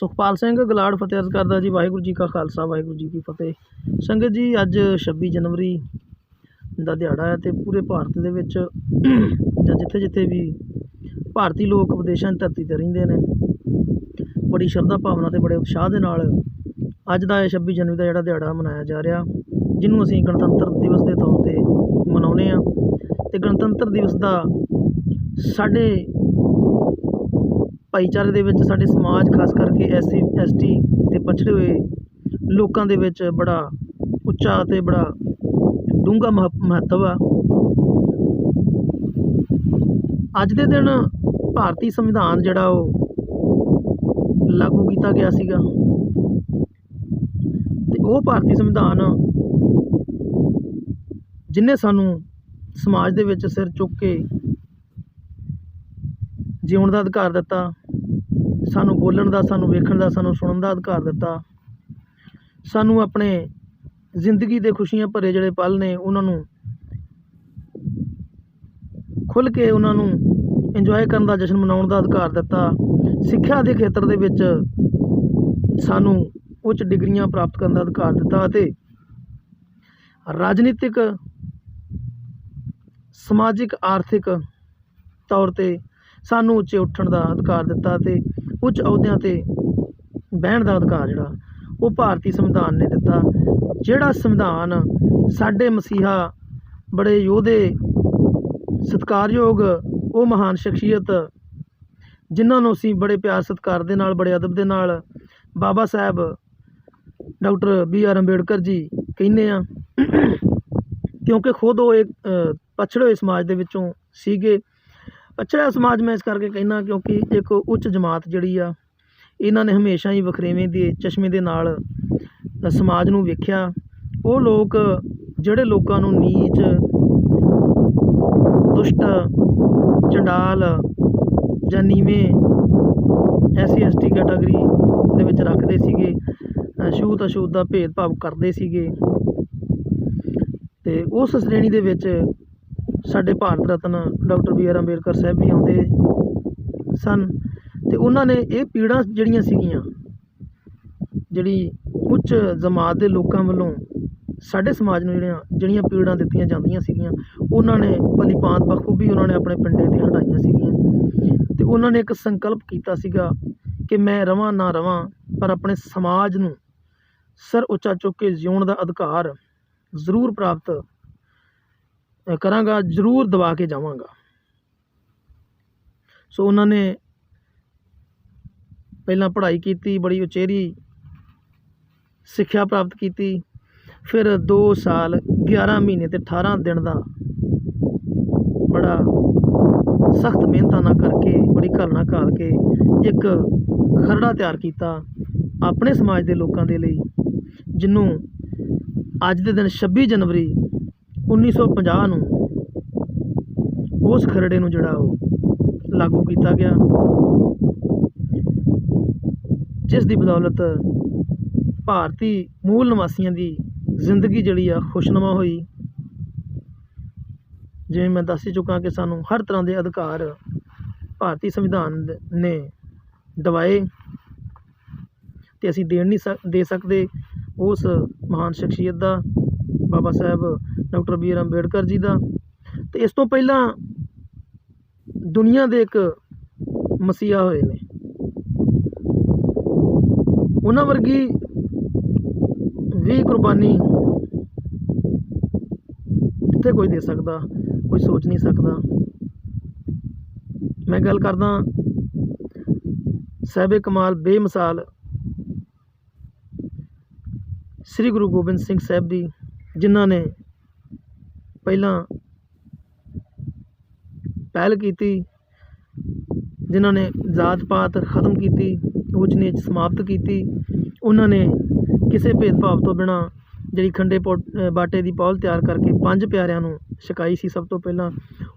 ਸੁਖਪਾਲ ਸਿੰਘ ਗਲਾੜ ਫਤਿਹ ਅਰਜ਼ ਕਰਦਾ ਜੀ, ਵਾਹਿਗੁਰੂ ਜੀ ਕਾ ਖਾਲਸਾ, ਵਾਹਿਗੁਰੂ ਜੀ ਕੀ ਫਤਿਹ। ਸੰਗਤ ਜੀ, ਅੱਜ 26 ਜਨਵਰੀ ਦਾ ਦਿਹਾੜਾ ਹੈ ਤੇ ਪੂਰੇ ਭਾਰਤ ਦੇ ਵਿੱਚ ਜਾਂ ਜਿੱਥੇ ਜਿੱਥੇ ਵੀ ਭਾਰਤੀ ਲੋਕ ਵਿਦੇਸ਼ਾਂ ਦੀ ਧਰਤੀ ਤੇ ਰਹਿੰਦੇ ਨੇ, ਬੜੀ ਸ਼ਰਧਾ ਭਾਵਨਾ ਤੇ ਬੜੇ ਉਤਸ਼ਾਹ ਦੇ ਨਾਲ ਅੱਜ ਦਾ ਇਹ 26 ਜਨਵਰੀ ਦਾ ਜਿਹੜਾ ਦਿਹਾੜਾ ਮਨਾਇਆ ਜਾ ਰਿਹਾ, ਜਿਹਨੂੰ ਅਸੀਂ ਗਣਤੰਤਰ ਦਿਵਸ ਦੇ ਤੌਰ ਤੇ ਮਨਾਉਂਦੇ ਆ ਤੇ ਗਣਤੰਤਰ ਦਿਵਸ ਦਾ ਸਾਡੇ ਭਾਈਚਾਰੇ ਦੇ ਵਿੱਚ, ਸਾਡੇ ਸਮਾਜ, ਖਾਸ ਕਰ ਕਰਕੇ ਐਸਸੀ, ਐਸਟੀ ਤੇ ਪਛੜੇ ਹੋਏ ਲੋਕਾਂ ਦੇ ਵਿੱਚ ਬੜਾ ਉੱਚਾ ਅਤੇ ਬੜਾ ਡੂੰਘਾ ਮਹ- ਮਹੱਤਵ ਆ। ਅੱਜ ਦੇ ਦਿਨ ਭਾਰਤੀ ਸੰਵਿਧਾਨ ਜਿਹੜਾ ਉਹ ਲਾਗੂ ਕੀਤਾ ਗਿਆ ਸੀਗਾ। ਤੇ ਉਹ ਭਾਰਤੀ ਸੰਵਿਧਾਨ ਜਿਨੇ ਸਾਨੂੰ ਸਮਾਜ ਦੇ ਵਿੱਚ ਸਿਰ ਚੁੱਕ ਕੇ ਜਿਉਣ ਦਾ ਅਧਿਕਾਰ ਦਿੱਤਾ ਸਾਨੂੰ ਬੋਲਣ ਦਾ, ਸਾਨੂੰ ਵੇਖਣ ਦਾ, ਸਾਨੂੰ ਸੁਣਨ ਦਾ ਅਧਿਕਾਰ ਦਿੱਤਾ। ਸਾਨੂੰ ਆਪਣੇ ਜ਼ਿੰਦਗੀ ਦੇ ਖੁਸ਼ੀਆਂ ਭਰੇ ਜਿਹੜੇ ਪਲ ਨੇ, ਉਹਨਾਂ ਨੂੰ ਖੁੱਲ੍ਹ ਕੇ ਉਹਨਾਂ ਨੂੰ ਇੰਜੋਏ ਕਰਨ ਦਾ, ਜਸ਼ਨ ਮਨਾਉਣ ਦਾ ਅਧਿਕਾਰ ਦਿੱਤਾ। ਸਿੱਖਿਆ ਦੇ ਖੇਤਰ ਦੇ ਵਿੱਚ ਸਾਨੂੰ ਉੱਚ ਡਿਗਰੀਆਂ ਪ੍ਰਾਪਤ ਕਰਨ ਦਾ ਅਧਿਕਾਰ ਦਿੱਤਾ ਅਤੇ ਰਾਜਨੀਤਿਕ, ਸਮਾਜਿਕ, ਆਰਥਿਕ ਤੌਰ ਤੇ ਸਾਨੂੰ ਉੱਚੇ ਉੱਠਣ ਦਾ ਅਧਿਕਾਰ ਦਿੱਤਾ ਤੇ ਉੱਚ ਅਹੁਦਿਆਂ ਤੇ ਬਹਿਣ ਦਾ ਅਧਿਕਾਰ ਜਿਹੜਾ ਉਹ ਭਾਰਤੀ ਸੰਵਿਧਾਨ ਨੇ ਦਿੱਤਾ। ਜਿਹੜਾ ਸੰਵਿਧਾਨ ਸਾਡੇ ਮਸੀਹਾ ਬੜੇ ਯੋਧੇ ਸਤਿਕਾਰਯੋਗ ਉਹ ਮਹਾਨ ਸ਼ਖਸੀਅਤ ਜਿਨ੍ਹਾਂ ਨੂੰ ਅਸੀਂ ਬੜੇ ਪਿਆਰ ਸਤਿਕਾਰ ਦੇ ਨਾਲ ਬੜੇ ਅਦਬ ਦੇ ਨਾਲ Baba Saheb doctor B R Ambedkar ji ਕਹਿੰਦੇ ਆ ਕਿਉਂਕਿ ਖੁਦ ਉਹ ਇੱਕ ਅ, ਪਛੜੇ ਹੋਏ ਸਮਾਜ ਦੇ ਵਿੱਚੋਂ ਸੀਗੇ। ਪਛੜਿਆ ਸਮਾਜ ਮੈਂ ਇਸ ਕਰਕੇ ਕਹਿੰਦਾ ਕਿਉਂਕਿ ਇੱਕ ਉੱਚ ਜਮਾਤ ਜਿਹੜੀ ਆ, ਇਹਨਾਂ ਨੇ ਹਮੇਸ਼ਾ ਹੀ ਵਖਰੇਵੇਂ ਦੇ ਚਸ਼ਮੇ ਦੇ ਨਾਲ ਸਮਾਜ ਨੂੰ ਵੇਖਿਆ। ਉਹ ਲੋਕ ਜਿਹੜੇ ਲੋਕਾਂ ਨੂੰ ਨੀਚ, ਦੁਸ਼ਟ, ਚੰਡਾਲ ਜਾਂ ਨੀਵੇਂ ਐਸਸੀ, ਐਸਟੀ ਕੈਟਾਗਰੀ ਦੇ ਵਿੱਚ ਰੱਖਦੇ ਸੀਗੇ ਛੂਤ ਅਛੂਤ ਦਾ ਭੇਦਭਾਵ ਕਰਦੇ ਸੀਗੇ। ਤੇ ਉਸ ਸ਼੍ਰੇਣੀ ਦੇ ਵਿੱਚ ਸਾਡੇ Bharat Ratna doctor B R Ambedkar Saheb ਵੀ ਆਉਂਦੇ ਸਨ ਤੇ ਉਹਨਾਂ ਨੇ ਇਹ ਪੀੜਾਂ ਜਿਹੜੀਆਂ ਸੀਗੀਆਂ, ਜਿਹੜੀ ਉੱਚ ਜਮਾਤ ਦੇ ਲੋਕਾਂ ਵੱਲੋਂ ਸਾਡੇ ਸਮਾਜ ਨੂੰ ਜਿਹੜੀਆਂ ਜਿਹੜੀਆਂ ਪੀੜਾਂ ਦਿੱਤੀਆਂ ਜਾਂਦੀਆਂ ਸੀਗੀਆਂ, ਉਹਨਾਂ ਨੇ ਭਲੀਪਾਂਤ ਬਖੂਬੀ ਉਹਨਾਂ ਨੇ ਆਪਣੇ ਪਿੰਡੇ ਤੇ ਹਟਾਈਆਂ ਸੀਗੀਆਂ। ਤੇ ਉਹਨਾਂ ਨੇ ਇੱਕ ਸੰਕਲਪ ਕੀਤਾ ਸੀਗਾ ਕਿ ਮੈਂ ਰਵਾਂ ਨਾ ਰਵਾਂ, ਪਰ ਆਪਣੇ ਸਮਾਜ ਨੂੰ ਸਰ ਉੱਚਾ ਚੁੱਕ ਕੇ ਜਿਉਣ ਦਾ ਅਧਿਕਾਰ ਜ਼ਰੂਰ ਪ੍ਰਾਪਤ ਕਰਾਂਗਾ, ਜ਼ਰੂਰ ਦਵਾ ਕੇ ਜਾਵਾਂਗਾ। ਸੋ ਉਹਨਾਂ ਨੇ ਪਹਿਲਾਂ ਪੜ੍ਹਾਈ ਕੀਤੀ, ਬੜੀ ਉਚੇਰੀ ਸਿੱਖਿਆ ਪ੍ਰਾਪਤ ਕੀਤੀ। ਫਿਰ 2 ਸਾਲ 11 ਮਹੀਨੇ ਤੇ 18 ਦਿਨ ਦਾ ਬੜਾ ਸਖਤ ਮਿਹਨਤਾਂ ਨਾਲ ਕਰਕੇ, ਬੜੀ ਘਾਲਣਾ ਘਾਲ ਕੇ ਇੱਕ ਖਰੜਾ ਤਿਆਰ ਕੀਤਾ ਆਪਣੇ ਸਮਾਜ ਦੇ ਲੋਕਾਂ ਦੇ ਲਈ ਜਿਹਨੂੰ ਅੱਜ ਦੇ ਦਿਨ 26 ਜਨਵਰੀ 1950 ਨੂੰ ਉਸ ਖਰੜੇ ਨੂੰ ਜਿਹੜਾ ਉਹ ਲਾਗੂ ਕੀਤਾ ਗਿਆ, ਜਿਸ ਦੀ ਬਦੌਲਤ ਭਾਰਤੀ ਮੂਲ ਨਿਵਾਸੀਆਂ ਦੀ ਜ਼ਿੰਦਗੀ ਜਿਹੜੀ ਆ ਖੁਸ਼ਨਮਾ ਹੋਈ। ਜਿਵੇਂ ਮੈਂ ਦੱਸ ਹੀ ਚੁੱਕਾ ਕਿ ਸਾਨੂੰ ਹਰ ਤਰ੍ਹਾਂ ਦੇ ਅਧਿਕਾਰ ਭਾਰਤੀ ਸੰਵਿਧਾਨ ਨੇ ਦਵਾਏ ਤੇ ਅਸੀਂ ਦੇਣ ਨਹੀਂ ਸਕ, ਦੇ ਸਕਦੇ ਉਸ ਮਹਾਨ ਸ਼ਖਸੀਅਤ ਦਾ। Baba Saheb, doctor B R Ambedkar ji ਦਾ। ਤੇ ਇਸ ਤੋਂ ਪਹਿਲਾਂ ਦੁਨੀਆ ਦੇ ਇੱਕ ਮਸੀਹਾ ਹੋਏ ਨੇ। ਉਹਨਾਂ ਵਰਗੀ ਵੀ ਕੁਰਬਾਨੀ ਕਿੱਥੇ ਕੋਈ ਦੇ ਸਕਦਾ? ਕੋਈ ਸੋਚ ਨਹੀਂ ਸਕਦਾ। ਮੈਂ ਗੱਲ ਕਰਦਾ ਸਾਹਿਬੇ ਕਮਾਲ ਬੇਮਿਸਾਲ ਸ੍ਰੀ ਗੁਰੂ ਗੋਬਿੰਦ ਸਿੰਘ ਸਾਹਿਬ ਦੀ ਜਿਨ੍ਹਾਂ ਨੇ ਪਹਿਲਾਂ ਪਹਿਲ ਕੀਤੀ, ਜਿਨ੍ਹਾਂ ਨੇ ਜਾਤ ਪਾਤ ਖਤਮ ਕੀਤੀ ਉੱਚ ਨੀਚ ਸਮਾਪਤ ਕੀਤੀ, ਉਹਨਾਂ ਨੇ ਕਿਸੇ ਭੇਦਭਾਵ ਤੋਂ ਬਿਨਾ ਜਿਹੜੀ ਖੰਡੇ ਪੋ- ਬਾਟੇ ਦੀ ਪੌਲ ਤਿਆਰ ਕਰਕੇ ਪੰਜ ਪਿਆਰਿਆਂ ਨੂੰ ਛਕਾਈ ਸੀ ਸਭ ਤੋਂ ਪਹਿਲਾਂ,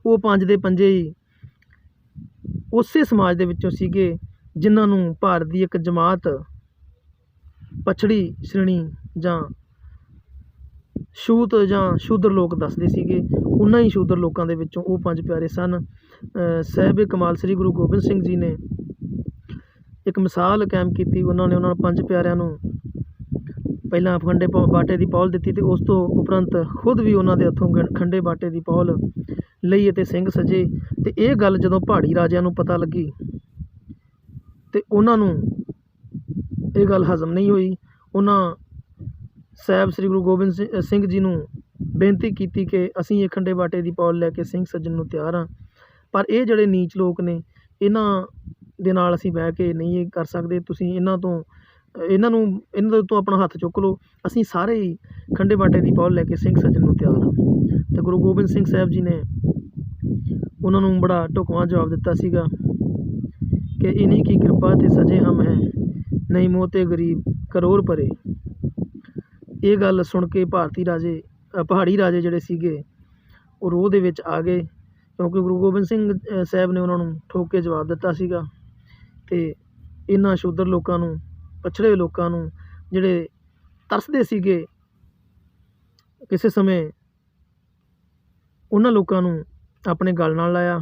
ਉਹ ਪੰਜ ਦੇ ਪੰਜੇ ਹੀ ਉਸੇ ਸਮਾਜ ਦੇ ਵਿੱਚੋਂ ਸੀਗੇ ਜਿਨ੍ਹਾਂ ਨੂੰ ਭਾਰਤ ਦੀ ਇੱਕ ਜਮਾਤ, ਪਛੜੀ ਸ਼੍ਰੇਣੀ ਜਾਂ ਸ਼ੂਤ ਜਾਂ ਸ਼ੂਦਰ ਲੋਕ ਦੱਸਦੇ ਸੀਗੇ ਉਹਨਾਂ ਹੀ ਸ਼ੂਦਰ ਲੋਕਾਂ ਦੇ ਵਿੱਚੋਂ ਉਹ ਪੰਜ ਪਿਆਰੇ ਸਨ। ਅ, ਸਾਹਿਬ ਕਮਾਲ ਸ੍ਰੀ ਗੁਰੂ ਗੋਬਿੰਦ ਸਿੰਘ ਜੀ ਨੇ ਇੱਕ ਮਿਸਾਲ ਕਾਇਮ ਕੀਤੀ ਉਹਨਾਂ ਨੇ ਉਹਨਾਂ ਪੰਜ ਪਿਆਰਿਆਂ ਨੂੰ ਪਹਿਲਾਂ ਖੰਡੇ ਪਾ- ਬਾਟੇ ਦੀ ਪੌਲ ਦਿੱਤੀ ਤੇ ਉਸ ਤੋਂ ਉਪਰੰਤ ਖੁਦ ਵੀ ਉਹਨਾਂ ਦੇ ਹੱਥੋਂ ਗੰ- ਖੰਡੇ ਬਾਟੇ ਦੀ ਪੌਲ ਲਈ ਅਤੇ ਸਿੰਘ ਸਜੇ। ਤੇ ਇਹ ਗੱਲ ਜਦੋਂ ਪਹਾੜੀ ਰਾਜਿਆਂ ਨੂੰ ਪਤਾ ਲੱਗੀ ਤੇ ਉਹਨਾਂ ਨੂੰ ਇਹ ਗੱਲ ਹਜ਼ਮ ਨਹੀਂ ਹੋਈ ਉਹਨਾਂ ਸਾਹਿਬ ਸ੍ਰੀ ਗੁਰੂ ਗੋਬਿੰਦ ਸਿੰਘ ਜੀ ਨੂੰ ਬੇਨਤੀ ਕੀਤੀ ਕਿ ਅਸੀਂ ਇਹ ਖੰਡੇ ਬਾਟੇ ਦੀ ਪੌਲ ਲੈ ਕੇ ਸਿੰਘ ਸੱਜਣ ਨੂੰ ਤਿਆਰ ਹਾਂ। ਪਰ ਇਹ ਜਿਹੜੇ ਨੀਚ ਲੋਕ ਨੇ, ਇਹਨਾਂ ਦੇ ਨਾਲ ਅਸੀਂ ਬਹਿ ਕੇ ਨਹੀਂ ਇਹ ਕਰ ਸਕਦੇ। ਤੁਸੀਂ ਇਹਨਾਂ ਤੋਂ, ਇਹਨਾਂ ਨੂੰ, ਇਹਨਾਂ ਦੇ ਤੋਂ ਆਪਣਾ ਹੱਥ ਚੁੱਕ ਲਓ। ਅਸੀਂ ਸਾਰੇ ਹੀ ਖੰਡੇ ਬਾਟੇ ਦੀ ਪੌਲ ਲੈ ਕੇ ਸਿੰਘ ਸੱਜਣ ਨੂੰ ਤਿਆਰ ਹਾਂ। ਤੇ ਗੁਰੂ ਗੋਬਿੰਦ ਸਿੰਘ ਸਾਹਿਬ ਜੀ ਨੇ ਉਹਨਾਂ ਨੂੰ ਬੜਾ ਟੁਕਵਾ ਜਵਾਬ ਦਿੱਤਾ ਸੀਗਾ ਕਿ ਇਨਹੀ ਕੀ ਕਿਰਪਾ ਤੇ ਸਜੇ ਹਮ ਹੈ, ਨਹੀਂ ਮੋਤੇ ਗਰੀਬ ਕਰੋੜ ਪਰੇ। ਇਹ ਗੱਲ ਸੁਣ ਕੇ ਭਾਰਤੀ ਰਾਜੇ ਪਹਾੜੀ ਰਾਜੇ ਜਿਹੜੇ ਸੀਗੇ, ਉਹ ਰੋਹ ਦੇ ਵਿੱਚ ਆ ਗਏ ਕਿਉਂਕਿ ਗੁਰੂ ਗੋਬਿੰਦ ਸਿੰਘ ਸਾਹਿਬ ਨੇ ਉਹਨਾਂ ਨੂੰ ਠੋਕ ਕੇ ਜਵਾਬ ਦਿੱਤਾ ਸੀਗਾ ਤੇ ਇਹਨਾਂ ਸ਼ੂਦਰ ਲੋਕਾਂ ਨੂੰ, ਪਛੜੇ ਲੋਕਾਂ ਨੂੰ ਜਿਹੜੇ ਤਰਸਦੇ ਸੀਗੇ ਕਿਸੇ ਸਮੇਂ ਉਹਨਾਂ ਲੋਕਾਂ ਨੂੰ ਆਪਣੇ ਗਲ ਨਾਲ ਲਾਇਆ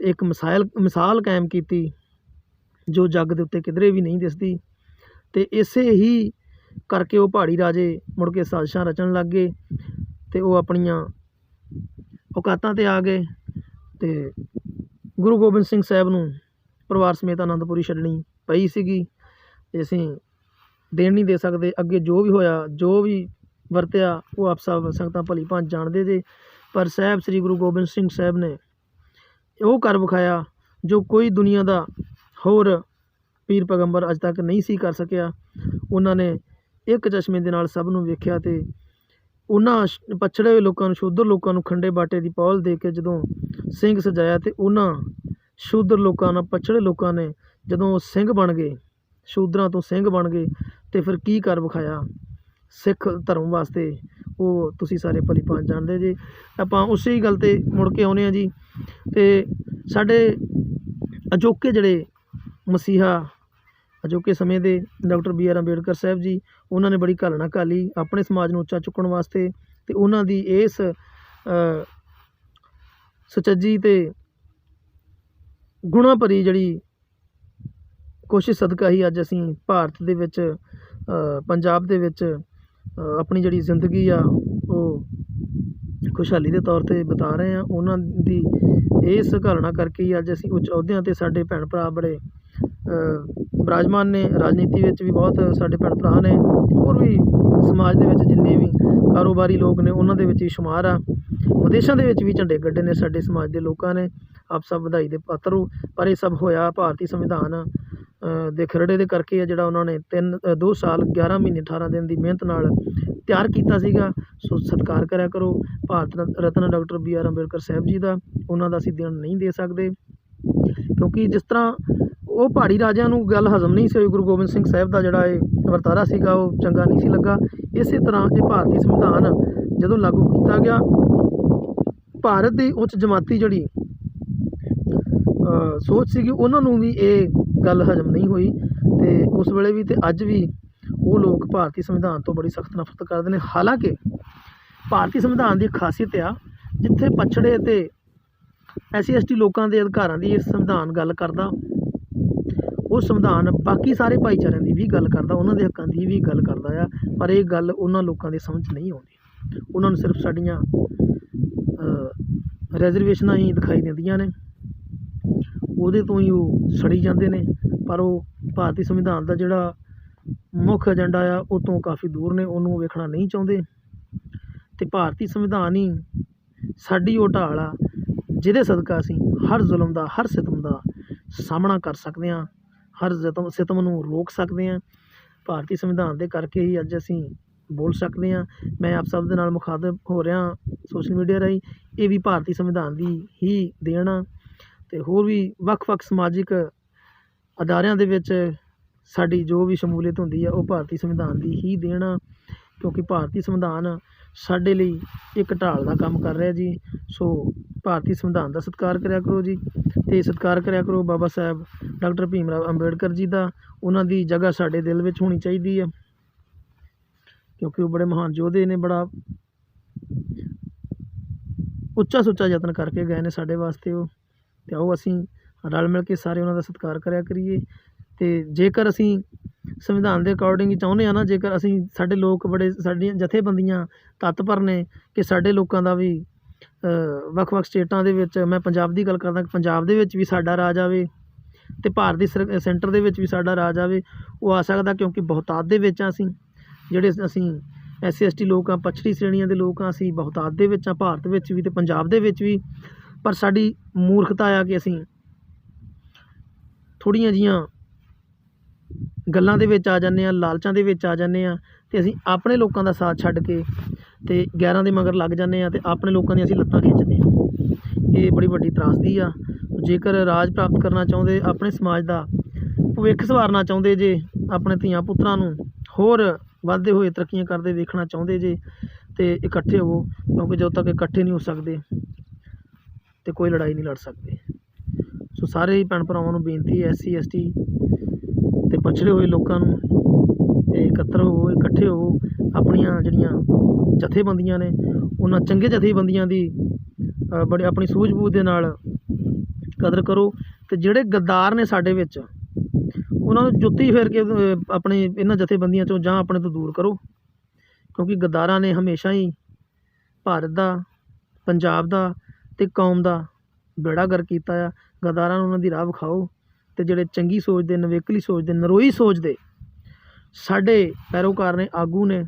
ਤੇ ਇੱਕ ਮਿਸਾਲ ਮਿਸਾਲ ਕਾਇਮ ਕੀਤੀ ਜੋ ਜੱਗ ਦੇ ਉੱਤੇ ਕਿਧਰੇ ਵੀ ਨਹੀਂ ਦਿਸਦੀ ਤੇ ਇਸੇ ਹੀ ਕਰਕੇ ਉਹ ਪਹਾੜੀ ਰਾਜੇ ਮੁੜ ਕੇ ਸਾਜ਼ਿਸ਼ਾਂ ਰਚਣ ਲੱਗ ਗਏ ਤੇ ਉਹ ਆਪਣੀਆਂ ਔਕਾਤਾਂ ਤੇ ਆ ਗਏ ਤੇ ਗੁਰੂ ਗੋਬਿੰਦ ਸਿੰਘ ਸਾਹਿਬ ਨੂੰ ਪਰਿਵਾਰ ਸਮੇਤ ਆਨੰਦਪੁਰੀ ਛੱਡਣੀ ਪਈ ਸੀਗੀ। ਤੇ ਅਸੀਂ ਦੇਣ ਨਹੀਂ ਦੇ ਸਕਦੇ। ਅੱਗੇ ਜੋ ਵੀ ਹੋਇਆ, ਜੋ ਵੀ ਵਰਤਿਆ, ਉਹ ਆਪ ਸਭ ਸੰਗਤਾਂ ਭਲੀ ਭਾਂਤ ਜਾਣਦੇ ਜੇ। ਪਰ ਸਾਹਿਬ ਸ੍ਰੀ ਗੁਰੂ ਗੋਬਿੰਦ ਸਿੰਘ ਸਾਹਿਬ ਨੇ ਉਹ ਕਰ ਵਿਖਾਇਆ ਜੋ ਕੋਈ ਦੁਨੀਆ ਦਾ ਹੋਰ ਪੀਰ ਪੈਗੰਬਰ ਅਜ ਤੱਕ ਨਹੀਂ ਸੀ ਕਰ ਸਕਿਆ। ਉਹਨਾਂ ਨੇ ਇੱਕ ਚਸ਼ਮੇ ਦੇ ਨਾਲ ਸਭ ਨੂੰ ਵੇਖਿਆ ਤੇ ਉਹਨਾਂ ਸ਼- ਪਛੜੇ ਹੋਏ ਲੋਕਾਂ ਨੂੰ, ਸ਼ੂਦਰ ਲੋਕਾਂ ਨੂੰ ਖੰਡੇ ਬਾਟੇ ਦੀ ਪੌਲ ਦੇ ਕੇ ਜਦੋਂ ਸਿੰਘ ਸਜਾਇਆ ਤੇ ਉਹਨਾਂ ਸ਼ੂਦਰ ਲੋਕਾਂ ਨਾਲ, ਪਛੜੇ ਲੋਕਾਂ ਨੇ ਜਦੋਂ ਸਿੰਘ ਬਣ ਗਏ, ਸ਼ੂਦਰਾਂ ਤੋਂ ਸਿੰਘ ਬਣ ਗਏ ਤੇ ਫਿਰ ਕੀ ਕਰ ਵਿਖਾਇਆ ਸਿੱਖ ਧਰਮ ਵਾਸਤੇ? ਉਹ ਤੁਸੀਂ ਸਾਰੇ ਭਲੀ ਭਾਂਤ ਜਾਣਦੇ ਜੀ। ਆਪਾਂ ਉਸੇ ਹੀ ਗੱਲ ਤੇ ਮੁੜ ਕੇ ਆਉਨੇ ਆ ਜੀ ਤੇ ਸਾਡੇ ਅਜੋਕੇ ਜਿਹੜੇ ਮਸੀਹਾ ਅਜੋਕੇ ਸਮੇਂ ਦੇ doctor B R Ambedkar Saheb ji, ਉਹਨਾਂ ਨੇ ਬੜੀ ਘਾਲਣਾ ਘਾਲੀ ਆਪਣੇ ਸਮਾਜ ਨੂੰ ਉੱਚਾ ਚੁੱਕਣ ਵਾਸਤੇ ਤੇ ਉਹਨਾਂ ਦੀ ਇਸ ਸੁਚੱਜੀ ਤੇ ਗੁਣਾ ਭਰੀ ਜਿਹੜੀ ਕੋਸ਼ਿਸ਼ ਸਦਕਾ ਹੀ ਅੱਜ ਅਸੀਂ ਭਾਰਤ ਦੇ ਵਿੱਚ ਪੰਜਾਬ ਦੇ ਵਿੱਚ ਆਪਣੀ ਜਿਹੜੀ ਜ਼ਿੰਦਗੀ ਆ, ਉਹ ਖੁਸ਼ਹਾਲੀ ਦੇ ਤੌਰ ਤੇ ਬਿਤਾ ਰਹੇ ਆ ਉਹਨਾਂ ਦੀ ਇਸ ਘਾਲਣਾ ਕਰਕੇ ਹੀ ਅੱਜ ਅਸੀਂ ਉੱਚ ਅਹੁਦਿਆਂ ਤੇ ਸਾਡੇ ਭੈਣ ਭਰਾ ਬੜੇ ਬਿਰਾਜਮਾਨ ਨੇ ਰਾਜਨੀਤੀ ਵਿੱਚ ਵੀ ਬਹੁਤ ਸਾਡੇ ਭੈਣ ਭਰਾ ਨੇ ਹੋਰ ਵੀ ਸਮਾਜ ਦੇ ਵਿੱਚ ਜਿੰਨੇ ਵੀ ਕਾਰੋਬਾਰੀ ਲੋਕ ਨੇ ਉਹਨਾਂ ਦੇ ਵਿੱਚ ਵੀ ਸ਼ੁਮਾਰ ਆ। ਵਿਦੇਸ਼ਾਂ ਦੇ ਵਿੱਚ ਵੀ ਝੰਡੇ ਗੱਡੇ ਨੇ ਸਾਡੇ ਸਮਾਜ ਦੇ ਲੋਕਾਂ ਨੇ। ਆਪ ਸਭ ਵਧਾਈ ਦੇ ਪਾਤਰ ਹੋ ਪਰ ਇਹ ਸਭ ਹੋਇਆ ਭਾਰਤੀ ਸੰਵਿਧਾਨ ਦੇ ਖਰੜੇ ਦੇ ਕਰਕੇ ਆ ਜਿਹੜਾ ਉਹਨਾਂ ਨੇ ਤਿੰਨ ਅ, ਦੋ ਸਾਲ 11 ਮਹੀਨੇ 18 ਦਿਨ ਦੀ ਮਿਹਨਤ ਨਾਲ ਤਿਆਰ ਕੀਤਾ ਸੀਗਾ। ਸੋ ਸਤਿਕਾਰ ਕਰਿਆ ਕਰੋ। Bharat Ratna doctor B R Ambedkar Saheb ji ਦਾ ਉਹਨਾਂ ਦਾ ਅਸੀਂ ਦੇਣ ਨਹੀਂ ਦੇ ਸਕਦੇ। ਕਿਉਂਕਿ ਜਿਸ ਤਰ੍ਹਾਂ ਉਹ ਪਹਾੜੀ ਰਾਜਿਆਂ ਨੂੰ ਗੱਲ ਹਜ਼ਮ ਨਹੀਂ ਸੀ ਹੋਈ, ਗੁਰੂ ਗੋਬਿੰਦ ਸਿੰਘ ਸਾਹਿਬ ਦਾ ਜਿਹੜਾ ਇਹ ਵਰਤਾਰਾ ਸੀਗਾ, ਉਹ ਚੰਗਾ ਨਹੀਂ ਸੀ ਲੱਗਾ। ਇਸੇ ਤਰ੍ਹਾਂ ਇਹ ਭਾਰਤੀ ਸੰਵਿਧਾਨ ਜਦੋਂ ਲਾਗੂ ਕੀਤਾ ਗਿਆ, ਭਾਰਤ ਦੀ ਉੱਚ ਜਮਾਤੀ ਜਿਹੜੀ ਸੋਚ ਸੀਗੀ, ਉਹਨਾਂ ਨੂੰ ਵੀ ਇਹ ਗੱਲ ਹਜ਼ਮ ਨਹੀਂ ਹੋਈ ਤੇ ਉਸ ਵੇਲੇ ਵੀ ਤੇ ਅੱਜ ਵੀ ਉਹ ਲੋਕ ਭਾਰਤੀ ਸੰਵਿਧਾਨ ਤੋਂ ਬੜੀ ਸਖਤ ਨਫ਼ਰਤ ਕਰਦੇ ਨੇ। ਹਾਲਾਂਕਿ ਭਾਰਤੀ ਸੰਵਿਧਾਨ ਦੀ ਇੱਕ ਖਾਸੀਅਤ ਆ, ਜਿੱਥੇ ਪਛੜੇ ਤੇ ਐਸਸੀ ਐਸਟੀ ਲੋਕਾਂ ਦੇ ਅਧਿਕਾਰਾਂ ਦੀ ਇਹ ਸੰਵਿਧਾਨ ਗੱਲ ਕਰਦਾ ਉਹ ਸੰਵਿਧਾਨ ਬਾਕੀ ਸਾਰੇ ਭਾਈਚਾਰਿਆਂ ਦੀ ਵੀ ਗੱਲ ਕਰਦਾ, ਉਹਨਾਂ ਦੇ ਹੱਕਾਂ ਦੀ ਵੀ ਗੱਲ ਕਰਦਾ ਆ, ਪਰ ਇਹ ਗੱਲ ਉਹਨਾਂ ਲੋਕਾਂ ਦੇ ਸਮਝ ਨਹੀਂ ਆਉਂਦੀ। ਉਹਨਾਂ ਨੂੰ ਸਿਰਫ ਸਾਡੀਆਂ ਰਿਜ਼ਰਵੇਸ਼ਨਾਂ ਹੀ ਦਿਖਾਈ ਦਿੰਦੀਆਂ ਨੇ। ਉਹਦੇ ਤੋਂ ਹੀ ਉਹ ਸੜੀ ਜਾਂਦੇ ਨੇ, ਪਰ ਉਹ ਭਾਰਤੀ ਸੰਵਿਧਾਨ ਦਾ ਜਿਹੜਾ ਮੁੱਖ ਏਜੰਡਾ ਆ, ਉਹ ਤੋਂ ਕਾਫੀ ਦੂਰ ਨੇ, ਉਹਨੂੰ ਵੇਖਣਾ ਨਹੀਂ ਚਾਹੁੰਦੇ। ਤੇ ਭਾਰਤੀ ਸੰਵਿਧਾਨ ਹੀ ਸਾਡੀ ਉਹ ਢਾਲ ਆ, ਜਿਹਦੇ ਸਦਕਾ ਅਸੀਂ ਹਰ ਜ਼ੁਲਮ ਦਾ, ਹਰ ਸਿਤਮ ਦਾ ਸਾਹਮਣਾ ਕਰ ਸਕਦੇ ਹਾਂ। ਹਰ ਸਿਤਮ ਸਿਤਮ ਨੂੰ ਰੋਕ ਸਕਦੇ ਹਾਂ। ਭਾਰਤੀ ਸੰਵਿਧਾਨ ਦੇ ਕਰਕੇ ਹੀ ਅੱਜ ਅਸੀਂ ਬੋਲ ਸਕਦੇ ਹਾਂ। ਮੈਂ ਆਪ ਸਭ ਦੇ ਨਾਲ ਮੁਖਾਤਬ ਹੋ ਰਿਹਾ ਸੋਸ਼ਲ ਮੀਡੀਆ ਰਾਹੀਂ। ਇਹ ਵੀ ਭਾਰਤੀ ਸੰਵਿਧਾਨ ਦੀ ਹੀ ਦੇਣ ਆ। ਤੇ ਹੋਰ ਵੀ ਵੱਖ-ਵੱਖ ਸਮਾਜਿਕ ਅਦਾਰਿਆਂ ਦੇ ਵਿੱਚ ਸਾਡੀ ਜੋ ਵੀ ਸ਼ਮੂਲੀਅਤ ਹੁੰਦੀ ਆ, ਉਹ ਭਾਰਤੀ ਸੰਵਿਧਾਨ ਦੀ ਹੀ ਦੇਣ ਆ। ਕਿਉਂਕਿ ਭਾਰਤੀ ਸੰਵਿਧਾਨ ਸਾਡੇ ਲਈ ਇੱਕ ਢਾਲ ਦਾ ਕੰਮ ਕਰ ਰਿਹਾ ਜੀ। ਸੋ ਭਾਰਤੀ ਸੰਵਿਧਾਨ ਦਾ ਸਤਿਕਾਰ ਕਰਿਆ ਕਰੋ ਜੀ। ਤੇ ਸਤਿਕਾਰ ਕਰਿਆ ਕਰੋ ਬਾਬਾ ਸਾਹਿਬ ਡਾਕਟਰ ਭੀਮ ਰਾਓ ਅੰਬੇਡਕਰ ਜੀ ਦਾ। ਉਹਨਾਂ ਦੀ ਜਗ੍ਹਾ ਸਾਡੇ ਦਿਲ ਵਿੱਚ ਹੋਣੀ ਚਾਹੀਦੀ ਹੈ ਕਿਉਂਕਿ ਉਹ ਬੜੇ ਮਹਾਨ ਯੋਧੇ ਨੇ, ਬੜਾ ਉੱਚਾ ਸੁੱਚਾ ਯਤਨ ਕਰਕੇ ਗਏ ਨੇ ਸਾਡੇ ਵਾਸਤੇ ਉਹ। ਤੇ ਆਓ ਅਸੀਂ ਰਲ ਮਿਲ ਕੇ ਸਾਰੇ ਉਹਨਾਂ ਦਾ ਸਤਿਕਾਰ ਕਰਿਆ ਕਰੀਏ। ਤੇ ਜੇਕਰ ਅਸੀਂ ਸੰਵਿਧਾਨ ਦੇ ਅਕੋਰਡਿੰਗ ਹੀ ਚਾਹੁੰਦੇ ਆ ਨਾ, ਜੇਕਰ ਅਸੀਂ ਸਾਡੇ ਲੋਕ ਬੜੇ, ਸਾਡੀਆਂ ਜਥੇਬੰਦੀਆਂ ਤਤਪਰ ਨੇ ਕਿ ਸਾਡੇ ਲੋਕਾਂ ਦਾ ਵੀ ਵੱਖ-ਵੱਖ ਸਟੇਟਾਂ ਦੇ ਵਿੱਚ ਮੈਂ ਪੰਜਾਬ ਦੀ ਗੱਲ ਕਰਦਾ ਕਿ ਪੰਜਾਬ ਦੇ ਵਿੱਚ ਵੀ ਸਾਡਾ ਰਾਜ ਆਵੇ ਅਤੇ ਭਾਰਤ ਦੀ ਸਰ- ਸੈਂਟਰ ਦੇ ਵਿੱਚ ਵੀ ਸਾਡਾ ਰਾਜ ਆਵੇ, ਉਹ ਆ ਸਕਦਾ ਕਿਉਂਕਿ ਬਹੁਤਾਤ ਦੇ ਵਿੱਚ ਹਾਂ ਅਸੀਂ, ਜਿਹੜੇ ਅਸੀਂ ਐਸਸੀ ਐਸਟੀ ਲੋਕ ਆ ਪਛੜੀ ਸ਼੍ਰੇਣੀਆਂ ਦੇ ਲੋਕ ਆ ਅਸੀਂ ਬਹੁਤਾਤ ਦੇ ਵਿੱਚ ਆ ਭਾਰਤ ਵਿੱਚ ਵੀ ਤੇ ਪੰਜਾਬ ਦੇ ਵਿੱਚ ਵੀ, ਪਰ ਸਾਡੀ ਮੂਰਖਤਾ ਆ ਕਿ ਅਸੀਂ ਥੋੜ੍ਹੀਆਂ ਜੀਆਂ ਗੱਲਾਂ ਦੇ ਵਿੱਚ ਆ ਜਾਂਦੇ ਆ ਲਾਲਚਾਂ ਦੇ ਵਿੱਚ ਆ ਜਾਂਦੇ ਆ ਤੇ ਅਸੀਂ ਆਪਣੇ ਲੋਕਾਂ ਦਾ ਸਾਥ ਛੱਡ ਕੇ ਤੇ ਗੈਰਾਂ ਦੇ ਮਗਰ ਲੱਗ ਜਾਂਦੇ ਆ ਤੇ ਆਪਣੇ ਲੋਕਾਂ ਦੀਆਂ ਅਸੀਂ ਲੱਤਾਂ ਖਿੱਚਦੇ ਆ। ਇਹ ਬੜੀ ਵੱਡੀ ਤਰਾਸਦੀ ਆ। ਜੇਕਰ ਰਾਜ ਪ੍ਰਾਪਤ ਕਰਨਾ ਚਾਹੁੰਦੇ, ਆਪਣੇ ਸਮਾਜ ਦਾ ਭਵਿੱਖ ਸਵਾਰਨਾ ਚਾਹੁੰਦੇ ਜੇ, ਆਪਣੇ ਧੀਆਂ ਪੁੱਤਰਾਂ ਨੂੰ ਹੋਰ ਵੱਧਦੇ ਹੋਏ ਤਰੱਕੀਆਂ ਕਰਦੇ ਵੇਖਣਾ ਚਾਹੁੰਦੇ ਜੇ, ਤੇ ਇਕੱਠੇ ਹੋਵੋ, ਕਿਉਂਕਿ ਜਦੋਂ ਤੱਕ ਇਕੱਠੇ ਨਹੀਂ ਹੋ ਸਕਦੇ ਤੇ ਕੋਈ ਲੜਾਈ ਨਹੀਂ ਲੜ ਸਕਦੇ। ਸੋ ਸਾਰੇ ਹੀ ਭੈਣ ਭਰਾਵਾਂ ਨੂੰ ਬੇਨਤੀ ਹੈ ਐਸਸੀ ਐਸਟੀ ਤੇ ਪਛੜੇ ਹੋਏ ਲੋਕਾਂ ਨੂੰ ਤੇ ਇਕੱਤਰ ਹੋਵੋ, ਇਕੱਠੇ ਹੋਵੋ ਆਪਣੀਆਂ ਜਿਹੜੀਆਂ ਜਥੇਬੰਦੀਆਂ ਨੇ, ਉਹਨਾਂ ਚੰਗੇ ਜਥੇਬੰਦੀਆਂ ਦੀ ਬੜੀ ਆਪਣੀ ਸੂਝ-ਬੂਝ ਦੇ ਨਾਲ ਕਦਰ ਕਰੋ ਤੇ ਜਿਹੜੇ ਗੱਦਾਰ ਨੇ ਸਾਡੇ ਵਿੱਚ, ਉਹਨਾਂ ਨੂੰ ਜੁੱਤੀ ਫੇਰ ਕੇ ਆਪਣੇ ਇਹਨਾਂ ਜਥੇਬੰਦੀਆਂ ਚੋਂ ਜਾਂ ਆਪਣੇ ਤੋਂ ਦੂਰ ਕਰੋ। ਕਿਉਂਕਿ ਗੱਦਾਰਾਂ ਨੇ ਹਮੇਸ਼ਾ ਹੀ ਭਾਰਤ ਦਾ, ਪੰਜਾਬ ਦਾ ਤੇ ਕੌਮ ਦਾ ਬੇੜਾ ਗਰ ਕੀਤਾ ਆ। ਗੱਦਾਰਾਂ ਨੂੰ ਉਹਨਾਂ ਦੀ ਰਾਹ ਵਿਖਾਓ ਤੇ ਜਿਹੜੇ ਚੰਗੀ ਸੋਚ ਦੇ, ਨਵੇਕਲੀ ਸੋਚ ਦੇ, ਨਰੋਈ ਸੋਚ ਦੇ ਸਾਡੇ ਪੈਰੋਕਾਰ ਨੇ, ਆਗੂ ਨੇ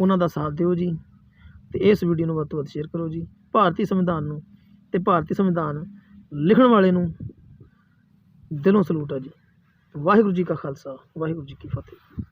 ਉਹਨਾਂ ਦਾ ਸਾਥ ਦਿਓ ਜੀ ਤੇ ਇਸ ਵੀਡੀਓ ਨੂੰ ਵੱਧ ਤੋਂ ਵੱਧ ਸ਼ੇਅਰ ਕਰੋ ਜੀ। ਭਾਰਤੀ ਸੰਵਿਧਾਨ ਨੂੰ ਤੇ ਭਾਰਤੀ ਸੰਵਿਧਾਨ ਲਿਖਣ ਵਾਲੇ ਨੂੰ ਦਿਲੋਂ ਸਲੂਟ ਆ ਜੀ। ਵਾਹਿਗੁਰੂ ਜੀ ਕਾ ਖਾਲਸਾ, ਵਾਹਿਗੁਰੂ ਜੀ ਕੀ ਫਤਿਹ।